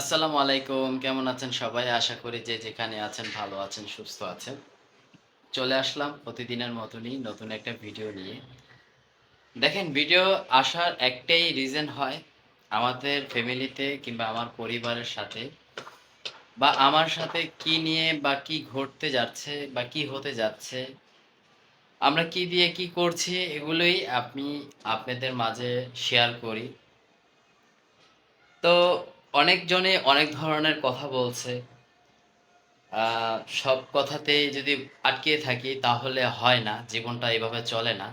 আসসালামু আলাইকুম, কেমন আছেন সবাই? আশা করি যে যেখানে আছেন ভালো আছেন, সুস্থ আছেন। চলে আসলাম প্রতিদিনের মতনই নতুন একটা ভিডিও নিয়ে। দেখেন, ভিডিও আসার একটাই রিজন হয় আমাদের ফ্যামিলিতে কিংবা আমার পরিবারের সাথে বা আমার সাথে কি নিয়ে বা কি ঘটতে যাচ্ছে বা কি হতে যাচ্ছে, আমরা কি দিয়ে কি করছি, এগুলোই আমি আপনাদের মাঝে শেয়ার করি। তো অনেকজনে অনেক ধরনের কথা বলছে। সব কথাতেই যদি আটকে থাকি তাহলে হয় না, জীবনটা এভাবে চলে না।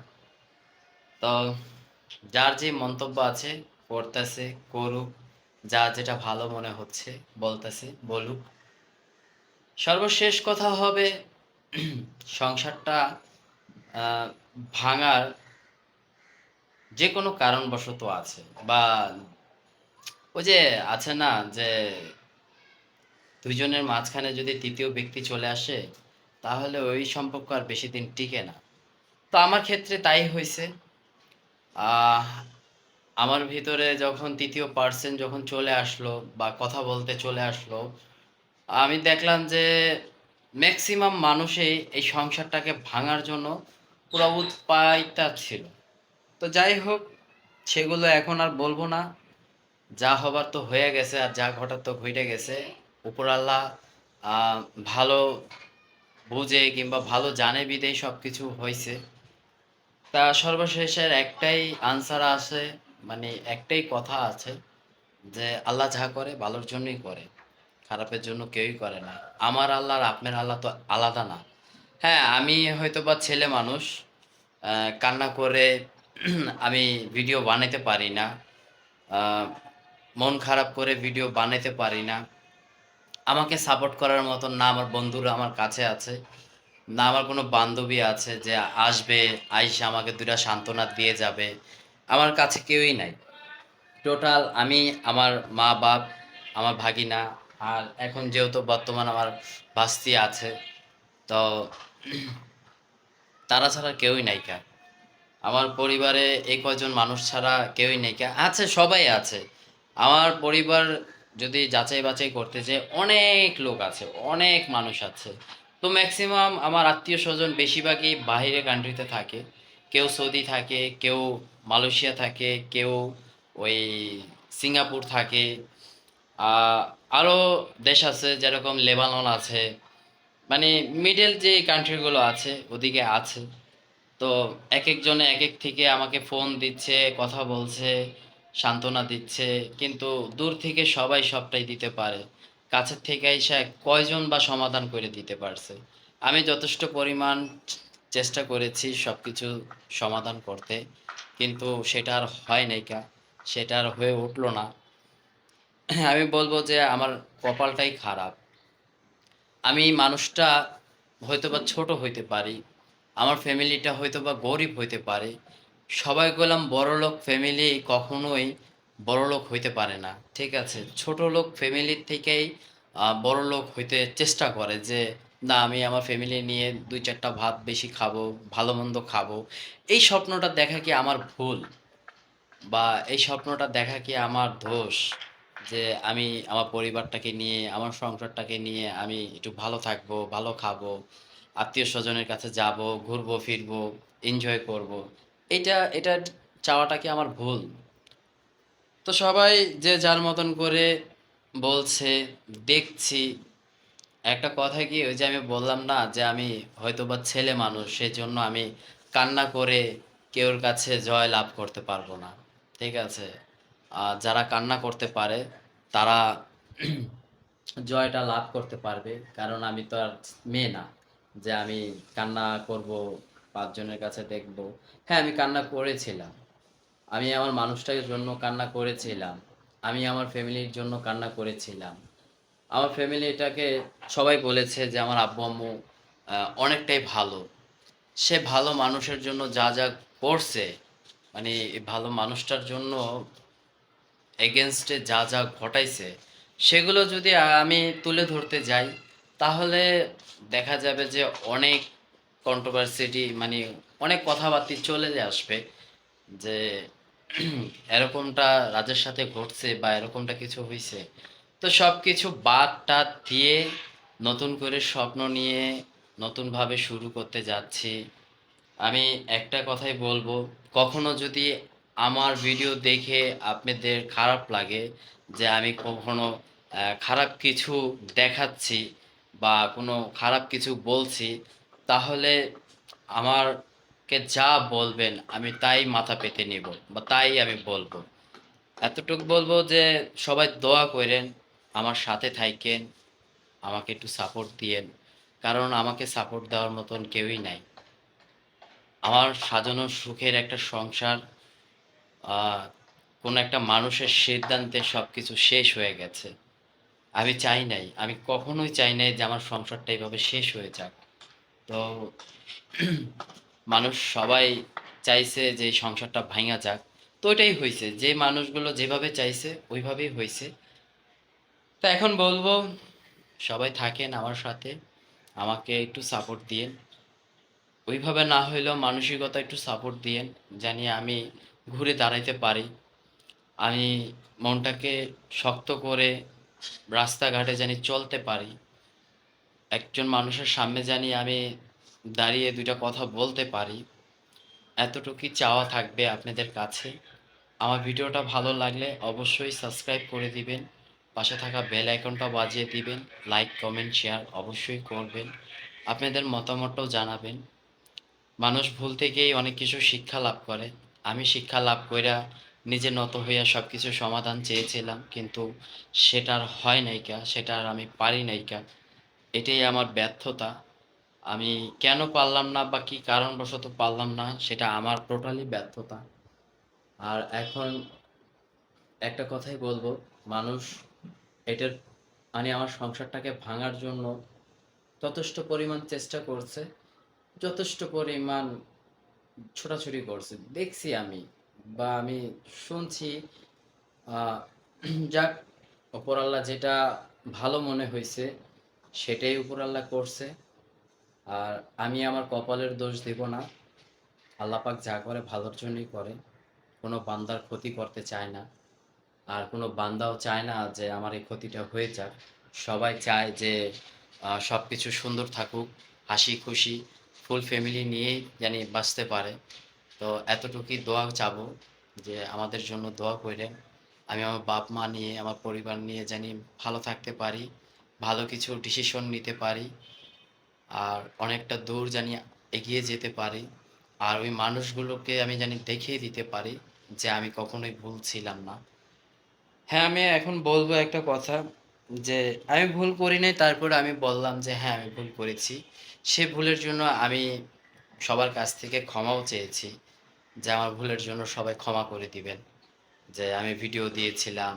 তো যার যে মন্তব্য আছে, করতেছে, করুক, যা যেটা ভালো মনে হচ্ছে, বলতেছে, বলুক। সর্বশেষ কথা হবে, সংসারটা ভাঙার যে কোনো কারণবশত আছে বা ওই যে আছে না যে দুইজনের মাঝখানে যদি তৃতীয় ব্যক্তি চলে আসে, তাহলে ওই সম্পর্ক আর বেশি দিন টিকে না। তো আমার ক্ষেত্রে তাই হয়েছে আমার ভিতরে যখন তৃতীয় পার্সন যখন চলে আসলো বা কথা বলতে চলে আসলো, আমি দেখলাম যে ম্যাক্সিমাম মানুষই এই সংসারটাকে ভাঙার জন্য পুরো উৎপাইতা ছিল। তো যাই হোক, সেগুলো এখন আর বলব না। যা হবার তো হয়ে গেছে আর যা ঘটার তো ঘটে গেছে। উপর আল্লাহ ভালো বুঝে কিংবা ভালো জানে বিদেই সব কিছু হয়েছে তা সর্বশেষের একটাই আনসার আছে মানে একটাই কথা আছে যে আল্লাহ যা করে ভালোর জন্যই করে, খারাপের জন্য কেউই করে না। আমার আল্লাহ আর আপনার আল্লাহ তো আলাদা না। হ্যাঁ আমি হয়তো বা ছেলে মানুষ কান্না করে আমি ভিডিও বানাতে পারি না। মন খারাপ করে ভিডিও বানাতে পারি না। আমাকে সাপোর্ট করার মতন না আমার বন্ধুরা আমার কাছে আছে, না আমার কোনো বান্ধবী আছে যে আসবে, আইসা আমাকে দুটা সান্ত্বনা দিয়ে যাবে, আমার কাছে কেউই নাই। টোটাল আমি, আমার মা বাপ, আমার ভাগিনা, আর এখন যেহেতু বর্তমান আমার ভাস্তি আছে, তো তারা ছাড়া কেউই নাই কা। আমার পরিবারে এই কয়জন মানুষ ছাড়া কেউই নেই কা। আছে, সবাই আছে। আমার পরিবার যদি যাচাই বাছাই করতে যে অনেক লোক আছে, অনেক মানুষ আছে, তো ম্যাক্সিমাম আমার আত্মীয় স্বজন বেশিরভাগই বাইরে কান্ট্রিতে থাকে। কেউ সৌদি থাকে, কেউ মালয়েশিয়া থাকে, কেউ ওই সিঙ্গাপুর থাকে। আরও দেশ আছে যেরকম লেবানন আছে মানে মিডল যে কান্ট্রিগুলো আছে, ওদিকে আছে। তো এক একজনে এক এক থেকে আমাকে ফোন দিচ্ছে, কথা বলছে। সান্ত্বনা দিচ্ছে, কিন্তু দূর থেকে সবাই সবটাই দিতে পারে। কাছের থেকে এসে কয়জন বা সমাধান করে দিতে পারছে? আমি যথেষ্ট পরিমাণ চেষ্টা করেছি সব কিছু সমাধান করতে, কিন্তু সেটা আর হয় নাই কা, সেটা আর হয়ে উঠল না। আমি বলব যে আমার কপালটাই খারাপ। আমি মানুষটা হয়তোবা ছোট হইতে পারি, আমার ফ্যামিলিটা হয়তোবা গরিব হইতে পারে সবাই গেলাম বড়লোক ফ্যামিলি কখনোই বড়লোক হইতে পারে না। ঠিক আছে, ছোট লোক ফ্যামিলির থেকেই বড়লোক হইতে চেষ্টা করে যে, না, আমি আমার ফ্যামিলি নিয়ে দুই চারটা ভাত বেশি খাব, ভালো মন্দ খাব। এই স্বপ্নটা দেখা কি আমার ভুল? বা এই স্বপ্নটা দেখা কি আমার দোষ? যে আমি আমার পরিবারটাকে নিয়ে, আমার সংসারটাকে নিয়ে আমি একটু ভালো থাকব, ভালো খাব, আত্মীয় স্বজনের কাছে যাব, ঘুরবো, ফিরবো এনজয় করব। এটা এটা চাওয়াটা কি আমার ভুল? তো সবাই যে যার মতন করে বলছে, দেখছি, একটা কথা কি ওই যে আমি বললাম না যে আমি হয়তো বা ছেলে মানুষ, সেজন্য আমি কান্না করে কেউর কাছে জয় লাভ করতে পারব না, ঠিক আছে? আর যারা কান্না করতে পারে, তারা জয়টা লাভ করতে পারবে, কারণ আমি তো আর মেয়ে না, যে আমি কান্না করব পাঁচজনের কাছে দেখব। হ্যাঁ আমি কান্না করেছিলাম। আমি আমার মানুষটার জন্য কান্না করেছিলাম। আমি আমার ফ্যামিলির জন্য কান্না করেছিলাম। আমার ফ্যামিলিটাকে সবাই বলেছে যে, আমার আব্বু আম্মু অনেকটাই ভালো। সে ভালো মানুষের জন্য যা যা করছে মানে ভালো মানুষটার জন্য এগেনস্টে যা যা ঘটাইছে, সেগুলো যদি আমি তুলে ধরতে যাই, তাহলে দেখা যাবে যে অনেক কন্ট্রোভার্সিটি মানে অনেক কথাবার্তি চলে আসবে, যে এরকমটা রাজের সাথে ঘটছে বা এরকমটা কিছু হয়েছে তো সব কিছু বাদ টাদ দিয়ে নতুন করে স্বপ্ন নিয়ে নতুনভাবে শুরু করতে যাচ্ছি। আমি একটা কথাই বলব, কখনো যদি আমার ভিডিও দেখে আপনাদের খারাপ লাগে যে আমি কখনো খারাপ কিছু দেখাচ্ছি বা কোনো খারাপ কিছু বলছি তাহলে আমারকে যা বলবেন, আমি তাই মাথা পেতে নিব বা তাই আমি বলব। এতটুকু বলব যে, সবাই দোয়া করেন, আমার সাথে থাকেন, আমাকে একটু সাপোর্ট দিয়েন। কারণ আমাকে সাপোর্ট দেওয়ার মতন কেউই নাই। আমার সাজানো সুখের একটা সংসার কোনো একটা মানুষের সিদ্ধান্তে সব কিছু শেষ হয়ে গেছে। আমি চাই নাই, আমি কখনোই চাই নাই যে আমার সংসারটা এইভাবে শেষ হয়ে যাক। তো মানুষ সবাই চাইছে যে সংসারটা ভাঙা যাক। তো ওইটাই হয়েছে যে মানুষগুলো যেভাবে চাইছে, ওইভাবেই হয়েছে তো এখন বলব, সবাই থাকেন আমার সাথে, আমাকে একটু সাপোর্ট দিয়েন। ওইভাবে না হইলেও মানসিকতা একটু সাপোর্ট দিয়েন জানি আমি ঘুরে দাঁড়াইতে পারি। আমি মনটাকে শক্ত করে রাস্তাঘাটে জানি চলতে পারি। একজন মানুষের সামনে জানি আমি দাঁড়িয়ে দুইটা কথা বলতে পারি। এতটুকুই চাওয়া থাকবে আপনাদের কাছে। আমার ভিডিওটা ভালো লাগলে অবশ্যই সাবস্ক্রাইব করে দিবেন, পাশে থাকা বেল আইকনটা বাজিয়ে দিবেন, লাইক, কমেন্ট, শেয়ার অবশ্যই করবেন, আপনাদের মতামতটাও জানাবেন। মানুষ ভুল থেকেই অনেক কিছু শিক্ষা লাভ করে। আমি শিক্ষা লাভ কইরা নিজে নত হইয়া সব কিছু সমাধান চেয়েছিলাম, কিন্তু সেটার হয় নাইকা সেটা আর আমি পারি নাইকা এটাই আমার ব্যর্থতা। আমি কেন পারলাম না বা কি কারণবশত পারলাম না, সেটা আমার টোটালি ব্যর্থতা। আর এখন একটা কথাই বলব, মানুষ এটার মানে আমার সংসারটাকে ভাঙার জন্য যথেষ্ট পরিমাণ চেষ্টা করছে, যথেষ্ট পরিমাণ ছোটাছুটি করছে। দেখছি আমি বা আমি শুনছি যাক উপরাল্লাহ যেটা ভালো মনে হয়েছে সেটাই উপর আল্লাহ করছে। আর আমি আমার কপালের দোষ দেব না। আল্লাহ পাক যা করে ভালোর জন্যই করে। কোনো বান্দার ক্ষতি করতে চায় না। আর কোনো বান্দাও চায় না যে আমার এই ক্ষতিটা হয়ে যাক। সবাই চায় যে সব কিছু সুন্দর থাকুক, হাসি খুশি ফুল ফ্যামিলি নিয়েই জানি বাঁচতে পারে। তো এতটুকুই দোয়া চাবো যে আমাদের জন্য দোয়া করেন আমি আমার বাপ মা নিয়ে, আমার পরিবার নিয়ে জানি ভালো থাকতে পারি। ভালো কিছু ডিসিশন নিতে পারি আর অনেকটা দূর জানি এগিয়ে যেতে পারি আর ওই মানুষগুলোকে আমি জানি দেখিয়ে দিতে পারি যে আমি কখনোই ভুল ছিলাম না। হ্যাঁ আমি এখন বলব একটা কথা যে আমি ভুল করি নাই, তারপরে আমি বললাম যে হ্যাঁ আমি ভুল করেছি। সে ভুলের জন্য আমি সবার কাছ থেকে ক্ষমাও চেয়েছি যে আমার ভুলের জন্য সবাই ক্ষমা করে দিবেন। যে আমি ভিডিও দিয়েছিলাম,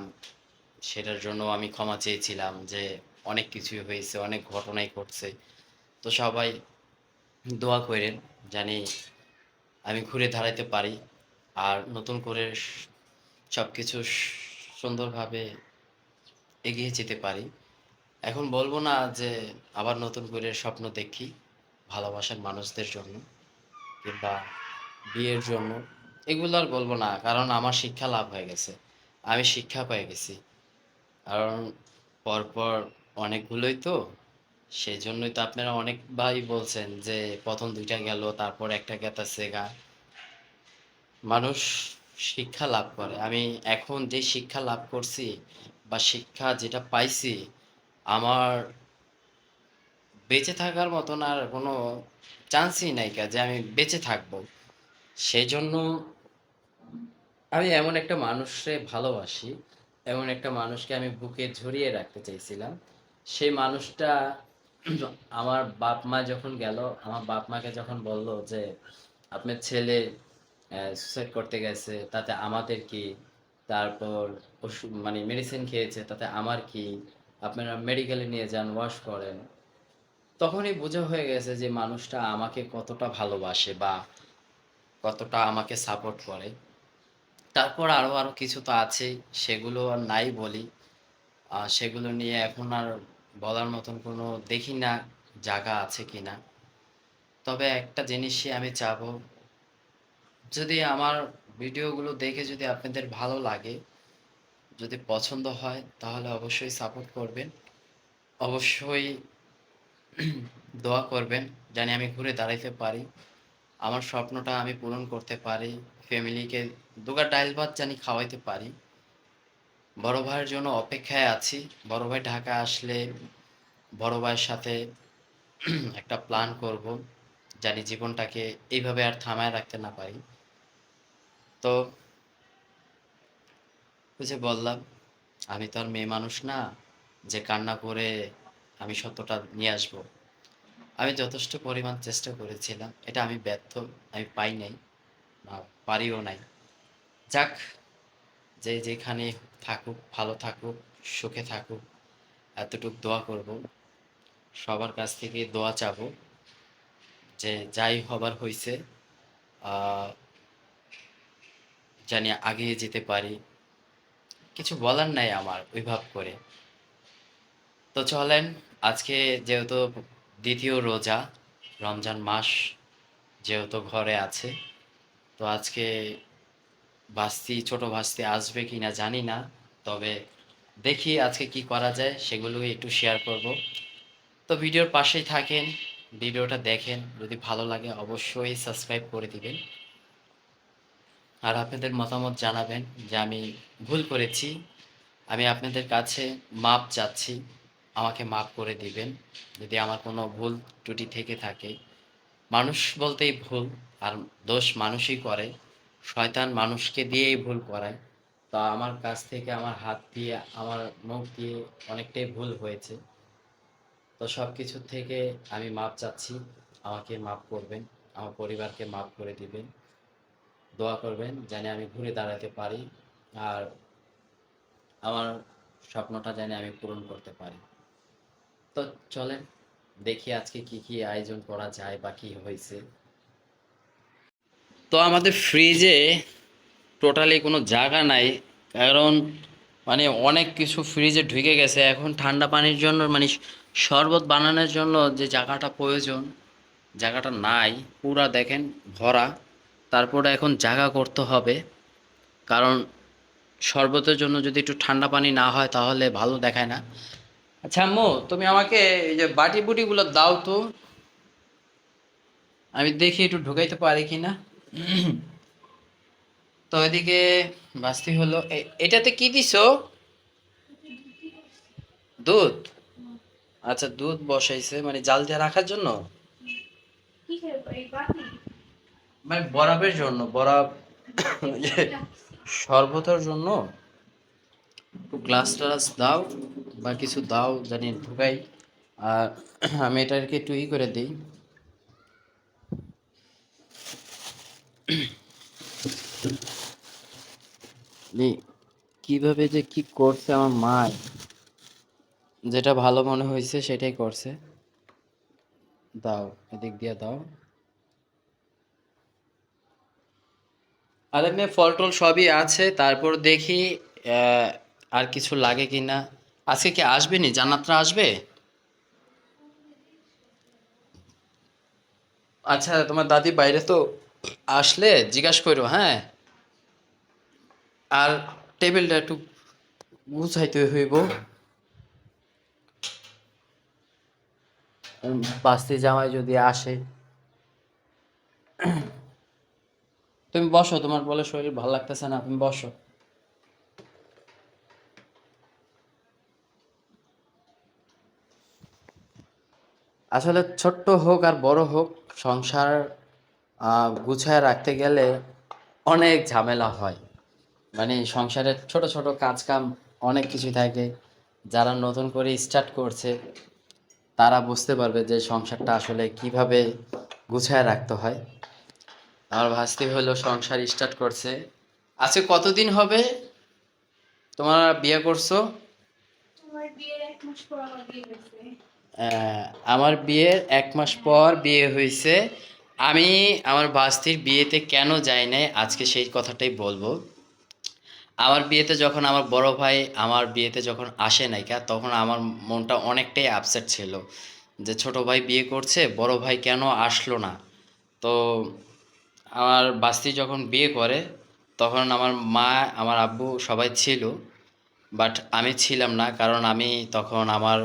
সেটার জন্য আমি ক্ষমা চেয়েছিলাম যে অনেক কিছুই হয়েছে, অনেক ঘটনাই ঘটছে। তো সবাই দোয়া করেন জানি আমি ঘুরে দাঁড়াইতে পারি আর নতুন করে সব কিছু সুন্দরভাবে এগিয়ে যেতে পারি। এখন বলব না যে আবার নতুন করে স্বপ্ন দেখি ভালোবাসার মানুষদের জন্য কিংবা বিয়ের জন্য, এগুলো আর বলব না কারণ আমার শিক্ষা লাভ হয়ে গেছে। আমি শিক্ষা পেয়ে গেছি। কারণ পরপর অনেকগুলোই তো। সেই জন্যই তো আপনারা অনেক ভাই বলছেন যে প্রথম দুইটা গেল, তারপর একটা গেতাছে গা। মানুষ শিক্ষা লাভ করে। আমি এখন যে শিক্ষা লাভ করছি বা শিক্ষা যেটা পাইছি, আমার বেঁচে থাকার মতন আর কোনো চান্সই নাই যে আমি বেঁচে থাকব। সেই জন্য আমি এমন একটা মানুষকে ভালোবাসি, এমন একটা মানুষকে আমি বুকে ঝরিয়ে রাখতে চাইছিলাম। সেই মানুষটা আমার বাপ মা যখন গেল, আমার বাপ মাকে যখন বলল যে, আপনার ছেলে সুসাইড করতে গেছে, তাতে আমাদের কি? তারপর ওষুধ মানে মেডিসিন খেয়েছে, তাতে আমার কি? আপনারা মেডিকেলে নিয়ে যান ওয়াশ করেন। তখনই বোঝা হয়ে গেছে যে মানুষটা আমাকে কতটা ভালোবাসে বা কতটা আমাকে সাপোর্ট করে। তারপর আরও আরও কিছু তো আছেই, সেগুলো আর নাই বলি। সেগুলো নিয়ে এখন আর বলার মতন কোনো দেখি না জায়গা আছে কি না। তবে একটা জিনিসই আমি চাবো, যদি আমার ভিডিওগুলো দেখে যদি আপনাদের ভালো লাগে, যদি পছন্দ হয়, তাহলে অবশ্যই সাপোর্ট করবেন। অবশ্যই দোয়া করবেন জানি আমি ঘুরে দাঁড়াইতে পারি, আমার স্বপ্নটা আমি পূরণ করতে পারি ফ্যামিলিকে দুগা ডাইল ভাত জানি খাওয়াইতে পারি। বড় ভাইয়ের জন্য অপেক্ষায় আছি। বড় ভাই ঢাকা আসলে বড় ভাইয়ের সাথে একটা প্ল্যান করব জানি জীবনটাকে এইভাবে আর থামায় রাখতে না পারি। তো যে বললাম, আমি তো আর মেয়ে মানুষ না, যে কান্না করে আমি সত্যটা নিয়ে আসব। আমি যথেষ্ট পরিমাণ চেষ্টা করেছিলাম, এটা আমি ব্যর্থ, আমি পাই নাই পারিও নাই। যাক, যে যেখানে থাকুক, ভালো থাকুক, সুখে থাকুক, এতটুকু দোয়া করব। সবার কাছ থেকে দোয়া চাব যে যাই হবার হয়েছে জানি আগিয়ে যেতে পারি। কিছু বলার নাই আমার ওইভাব করে। তো চলেন, আজকে যেহেতু দ্বিতীয় রোজা, রমজান মাস যেহেতু ঘরে আছে, তো আজকে ভাস্তি, ছোট ভাস্তি আসবে কি না জানি না, তবে দেখি আজকে কি করা যায়, সেগুলোই একটু শেয়ার করব। তো ভিডিওর পাশেই থাকেন, ভিডিওটা দেখেন, যদি ভালো লাগে অবশ্যই সাবস্ক্রাইব করে দিবেন। আর আপনাদের মতামত জানাবেন যে আমি ভুল করেছি, আমি আপনাদের কাছে মাপ চাচ্ছি, আমাকে মাপ করে দিবেন। যদি আমার কোনো ভুল ত্রুটি থেকে থাকে, মানুষ বলতেই ভুল, আর দোষ মানুষই করে। শয়তান মানুষকে দিয়েই ভুল করায়। তা আমার কাছ থেকে আমার হাত দিয়ে, আমার মুখ দিয়ে অনেকটাই ভুল হয়েছে। তো সব কিছু থেকে আমি মাপ চাচ্ছি। আমাকে মাপ করবেন, আমার পরিবারকে মাপ করে দিবেন। দোয়া করবেন জানি আমি ঘুরে দাঁড়াতে পারি আর আমার স্বপ্নটা জানি আমি পূরণ করতে পারি। তো চলেন, দেখি আজকে কি কি আয়োজন করা যায় বা কি হয়েছে। তো আমাদের ফ্রিজে টোটালি কোনো জায়গা নাই, কারণ মানে অনেক কিছু ফ্রিজে ঢুকে গেছে। এখন ঠান্ডা পানির জন্য মানে শরবত বানানোর জন্য যে জায়গাটা প্রয়োজন, জায়গাটা নাই, পুরা দেখেন ভরা। তারপরে এখন জায়গা করতে হবে, কারণ শরবতের জন্য যদি একটু ঠান্ডা পানি না হয় তাহলে ভালো দেখায় না। আচ্ছা আম্মু, তুমি আমাকে এই যে বাটি বুটিগুলো দাও তো। আমি দেখি একটু ঢুকাইতে পারি কি না তো এদিকে বাস্তি হলো এটাতে কি দিছো? দুধ? আচ্ছা দুধ বসাইছে মানে জাল দিয়ে রাখার জন্য? মানে বরফের জন্য বরফ শরবতের জন্য? গ্লাস টালাস দাও বা কিছু দাও জানি ঢুকাই। আর আমি এটাকে একটু ই করে দিই। কীভাবে যে কি করছে আমার মা যেটা ভালো মনে হয়েছে সেটাই করছে। দাও, এদিক দিয়ে দাও। আর এমনি ফল টল সবই আছে, তারপর দেখি আর কিছু লাগে কি না আজকে কি আসবে নি? জান্নাতরা আসবে? আচ্ছা তোমার দাদি বাইরে তো? আসলে জিজ্ঞাসা করো হ্যাঁ? আর টেবিলটা একটু গুছাইতে হইব। বাস্তি জামাই যদি আসে। তুমি বসো, তোমার বলে শরীর ভালো লাগতেছে না, তুমি বসো। আসলে ছোট্ট হোক আর বড় হোক, সংসার গুছায় রাখতে গেলে অনেক ঝামেলা হয়। মানে সংসারের ছোট ছোট কাজ কাম অনেক কিছু থাকে। যারা নতুন করে স্টার্ট করছে তারা বুঝতে পারবে যে সংসারটা আসলে কীভাবে গুছায় রাখতে হয়। আমার ভাস্তি হলো সংসার স্টার্ট করছে। আজকে কতদিন হবে? তোমার বিয়ে করছ? আমার বিয়ের এক মাস পর বিয়ে হয়েছে। আমি আমার বাস্তির বিয়েতে কেন যাই নাই, আজকে সেই কথাটাই বলব। আমার বিয়েতে যখন আমার বড় ভাই আমার বিয়েতে যখন আসে নাইকা তখন আমার মনটা অনেকটাই আপসেট ছিল যে ছোট ভাই বিয়ে করছে, বড় ভাই কেন আসলো না? তো আমার বাস্তি যখন বিয়ে করে, তখন আমার মা, আমার আব্বু সবাই ছিল বাট আমি ছিলাম না, কারণ আমি তখন আমার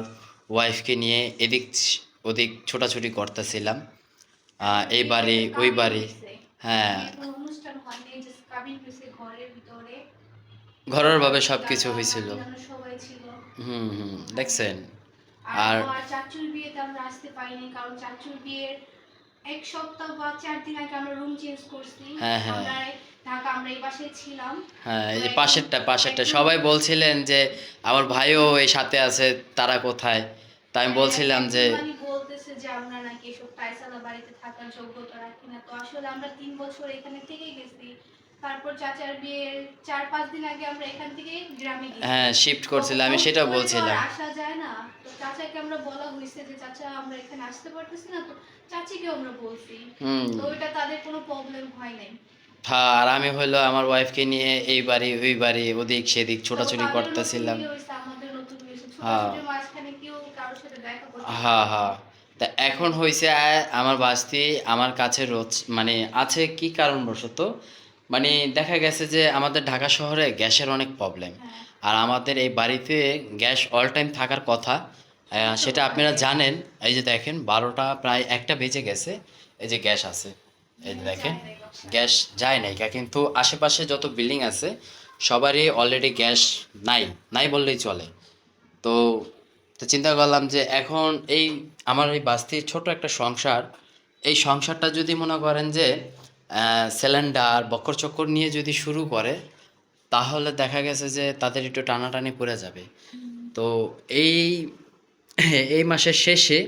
ওয়াইফকে নিয়ে এদিক, ওদিক ছোটাছুটি করতেছিলাম। এই বাড়ি ওই বাড়ি হ্যাঁ। ঘরোয়াভাবে সব কিছু হয়েছিল। হুম হুম দেখছেন? আর চাচুর আমরা আসতে কারণ চাচুর বিয়ের এক সপ্তাহ বা চার দিন আগে আমরা রুম চেঞ্জ করছি হ্যাঁ, হ্যাঁ। ঢাকা আমরা এই বাসায় ছিলাম হ্যাঁ এই যে পাশেরটা পাশেরটা। সবাই বলছিলেন যে আমার ভাইও এই সাথে আছে তারা কোথায়? তাই আমি বলছিলাম যে বলতেছে যে আমরা নাকি এসব টাইসালা বাড়িতে থাকার যোগ্যতা রাখি না। তো আসলে আমরা তিন বছর এখানে থেকে গেছি। তারপর চাচার বিয়ের চার পাঁচ দিন আগে আমরা এখান থেকে গ্রামে হ্যাঁ শিফট করছিলাম আমি সেটা বলছিলাম। আসা যায় না। তো চাচাকে আমরা বলা হয়েছে যে চাচা আমরা এখানে আসতে পারতেছি না। তো চাচিকে আমরা বলছি। তো ওইটা তাদের কোনো প্রবলেম হয় নাই। হ্যাঁ আর আমি হলো আমার ওয়াইফকে নিয়ে এই বাড়ি ওই বাড়ি ওদিক সেদিক ছোটাছুটি করতেছিলাম। হ্যাঁ। হ্যাঁ হ্যাঁ। তা এখন হয়েছে আমার বাস্তি আমার কাছে রোজ মানে আছে কি কারণবশত মানে দেখা গেছে যে আমাদের ঢাকা শহরে গ্যাসের অনেক প্রবলেম হ্যাঁ। আর আমাদের এই বাড়িতে গ্যাস অল টাইম থাকার কথা সেটা আপনারা জানেন এই যে দেখেন বারোটা প্রায় একটা বেজে গেছে এই যে গ্যাস আছে। এই যে দেখেন গ্যাস যায় নাই কিন্তু আশেপাশে যত বিল্ডিং আছে সবারই অলরেডি গ্যাস নাই নাই বললেই চলে। তো তো চিন্তা করলাম যে এখন এই আমার এই বাস্তির ছোট একটা সংসার এই সংসারটা যদি মনে করেন যে সিলিন্ডার বক্কর চক্কর নিয়ে যদি শুরু করে তাহলে দেখা গেছে যে তাদের একটু টানাটানি পড়ে যাবে। তো এই এই মাসের শেষে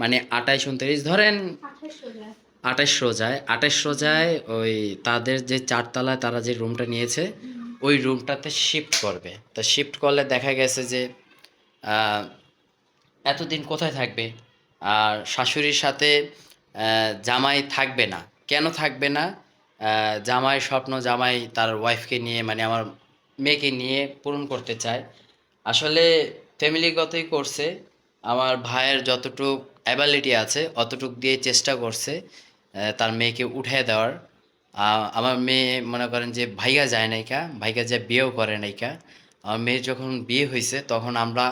মানে আঠাইশ উনত্রিশ ধরেন। আঠাশ রোজায় আঠাশ রোজায় ওই তাদের যে চারতলায় তারা যে রুমটা নিয়েছে ওই রুমটাতে শিফট করবে। তো শিফট করলে দেখা গেছে যে এতদিন কোথায় থাকবে? শাশুড়ির সাথে জামাই থাকবে না। কেন থাকবে না? জামাই স্বপ্ন, জামাই তার ওয়াইফকে নিয়ে মানে আমার মেয়েকে নিয়ে পূরণ করতে চায়। আসলে ফ্যামিলিগতই করছে। আমার ভাইয়ের যতটুক অ্যাবিলিটি আছে, অতটুক দিয়ে চেষ্টা করছে তার মেয়েকে উঠে দেওয়ার। আমার মেয়ে মনে করেন যে ভাইগা যায় নাইকা ভাইগা যায় বিয়েও করে নাইকা আমার মেয়ের যখন বিয়ে হয়েছে তখন আমরা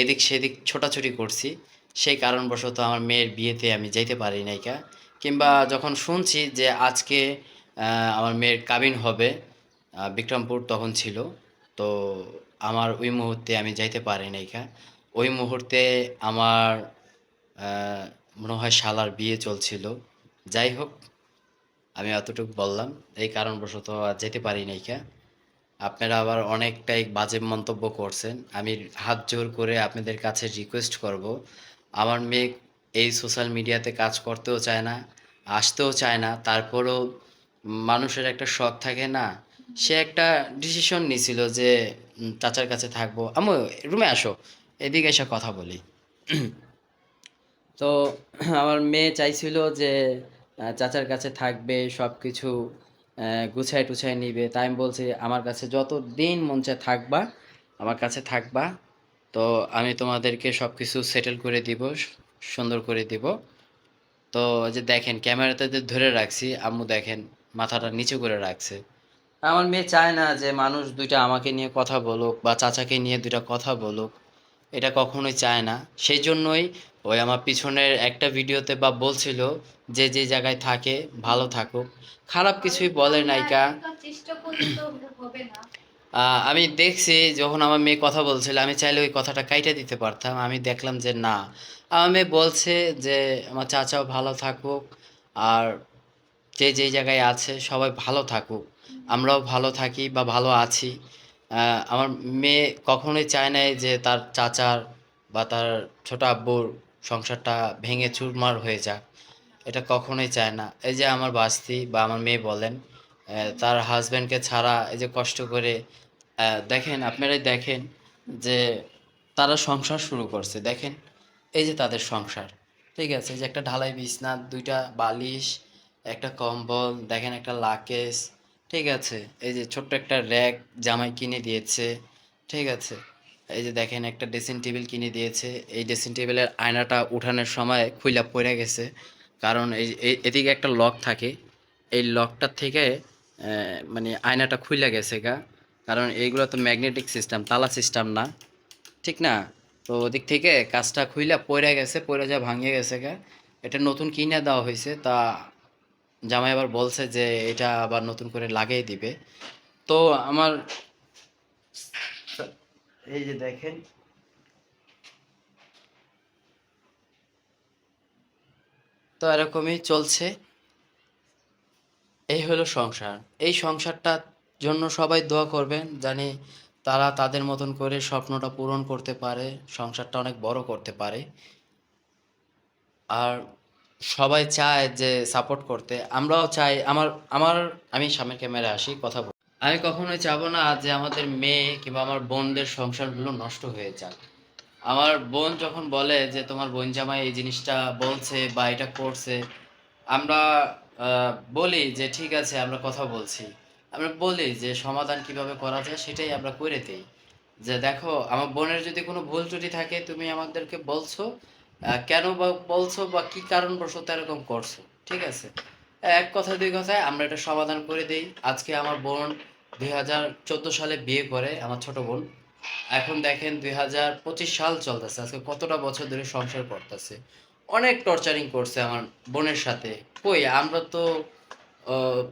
এদিক সেদিক ছোটাছুটি করছি। সেই কারণবশত আমার মেয়ের বিয়েতে আমি যাইতে পারি নাইকা কিংবা যখন শুনছি যে আজকে আমার মেয়ের কাবিন হবে বিক্রমপুর তখন ছিল, তো আমার ওই মুহূর্তে আমি যাইতে পারি নাইকা ওই মুহূর্তে আমার মনে হয় শালার বিয়ে চলছিল। যাই হোক, আমি অতটুকু বললাম, এই কারণবশত আর যেতে পারি নাইকা আপনারা আবার অনেকটাই বাজে মন্তব্য করছেন। আমি হাত জোর করে আপনাদের কাছে রিকোয়েস্ট করব আমার মেয়ে এই সোশ্যাল মিডিয়াতে কাজ করতেও চায় না, আসতেও চায় না, তারপরও মানুষের একটা শখ থাকে না। সে একটা ডিসিশন নিছিল যে চাচার কাছে থাকব। আমি রুমে আসো, এদিকে এসে কথা বলি। তো আমার মেয়ে চাইছিল যে চাচার কাছে থাকবে সব কিছু গুছায় টুছায় নিবে। তাই আমি বলছি, আমার কাছে যত দিন মঞ্চে থাকবা, আমার কাছে থাকবা। তো আমি তোমাদেরকে সব কিছু সেটেল করে দিব, সুন্দর করে দিব। তো যে দেখেন, ক্যামেরাতে যে ধরে রাখছি, আম্মু দেখেন মাথাটা নিচু করে রাখছে। আমার মেয়ে চায় না যে মানুষ দুইটা আমাকে নিয়ে কথা বলুক বা চাচাকে নিয়ে দুইটা কথা বলুক, এটা কখনোই চায় না। সেই জন্যই ওই আমার পিছনের একটা ভিডিওতে বা বলছিল যে যে জায়গায় থাকে, ভালো থাকুক। খারাপ কিছুই বলে নাইকা আমি দেখছি যখন আমার মেয়ে কথা বলছিল, আমি চাইলে ওই কথাটা কাইটা দিতে পারতাম। আমি দেখলাম যে না। আমার মেয়ে বলছে যে, আমার চাচাও ভালো থাকুক আর যে যে জায়গায় আছে সবাই ভালো থাকুক। আমরাও ভালো থাকি বা ভালো আছি। আমার মেয়ে কখনোই চায় নাই যে তার চাচার বা তার ছোট আব্বুর সংসারটা ভেঙে চুরমার হয়ে যাক। এটা কখনোই চায় না। এই যে আমার বাস্তি বা আমার মেয়ে বলেন তার হাজব্যান্ডকে ছাড়া এই যে কষ্ট করে দেখেন, আপনারাই দেখেন যে তারা সংসার শুরু করছে। দেখেন, এই যে তাদের সংসার। ঠিক আছে যে একটা ঢালাই বিছনা, দুইটা বালিশ, একটা কম্বল, দেখেন একটা লাকেশ ঠিক আছে। এই যে ছোট্ট একটা র্যাক জামাই কিনে দিয়েছে, ঠিক আছে। এই যে দেখেন, একটা ড্রেসিং টেবিল কিনে দিয়েছে। এই ড্রেসিং টেবিলের আয়নাটা উঠানোর সময় খুইলা পড়ে গেছে। কারণ এই এদিকে একটা লক থাকে। এই লকটার থেকে মানে আয়নাটা খুইলা গেছে গা। কারণ এইগুলো তো ম্যাগনেটিক সিস্টেম তালা সিস্টেম না। ঠিক না? তো ওদিক থেকে কাজটা খুইলা পড়ে গেছে পড়ে যা ভাঙিয়ে গেছে গা। এটা নতুন কিনে দেওয়া হয়েছে তা জামাই আবার বলছে যে এটা আবার নতুন করে লাগিয়ে দিবে। তো আমার এই যে দেখেন। তো এরকমই চলছে। এই হলো সংসার। এই সংসারটার জন্য সবাই দোয়া করবেন জানি তারা তাদের মতন করে স্বপ্নটা পূরণ করতে পারে, সংসারটা অনেক বড় করতে পারে। আর সবাই চায় যে সাপোর্ট করতে। আমরাও চাই, আমার আমার, আমি সামনের ক্যামেরায় আসি, কথা বল। আমি কখনোই চাবো না যে আমাদের মেয়ে কিংবা আমার বোনদের সংসারগুলো নষ্ট হয়ে যাক। আমার বোন যখন বলে যে তোমার বোন জামাই এই জিনিসটা বলছে বা এটা করছে, আমরা বলি যে ঠিক আছে, আমরা কথা বলছি। আমরা বলি যে সমাধান কীভাবে করা যায় সেটাই আমরা করে দিই। যে দেখো, আমার বোনের যদি কোনো ভুল ত্রুটি থাকে, তুমি আমাদেরকে বলছো কেন বা বলছো বা কি কারণবশত এরকম করছ, ঠিক আছে? এক কথা, দুই কথায় আমরা এটা সমাধান করে দিই। আজকে আমার বোন দুই হাজার চোদ্দ সালে বিয়ে করে, আমার ছোট বোন। এখন দেখেন দুই হাজার পঁচিশ সাল চলতেছে, আজকে কতটা বছর ধরে সংসার করতেছে। অনেক টর্চারিং করছে আমার বোনের সাথে। কই, আমরা তো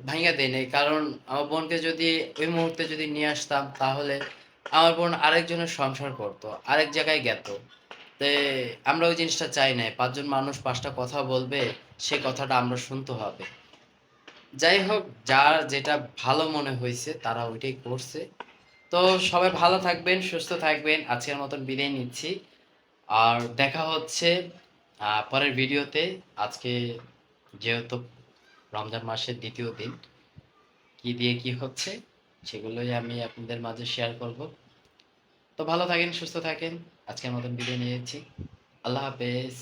ভাঙা দেই নাই। কারণ আমার বোনকে যদি ওই মুহূর্তে যদি নিয়ে আসতাম, তাহলে আমার বোন আরেকজনের সংসার করতো, আরেক জায়গায় গেত। তে আমরা ওই জিনিসটা চাই না পাঁচজন মানুষ পাঁচটা কথা বলবে, সে কথাটা আমরা শুনতে হবে। যাই হোক, যার যেটা ভালো মনে হয়েছে তারা ওইটাই করছে। তো সবাই ভালো থাকবেন, সুস্থ থাকবেন। আজকের মতন বিদায় নিচ্ছি। আর দেখা হচ্ছে পরের ভিডিওতে আজকে যেহেতু রমজান মাসের দ্বিতীয় দিন, কি দিয়ে কি হচ্ছে সেগুলোই আমি আপনাদের মাঝে শেয়ার করব। তো ভালো থাকেন, সুস্থ থাকেন, আজকের মতন ভিডিও নিয়েছি। আল্লাহ হাফেজ।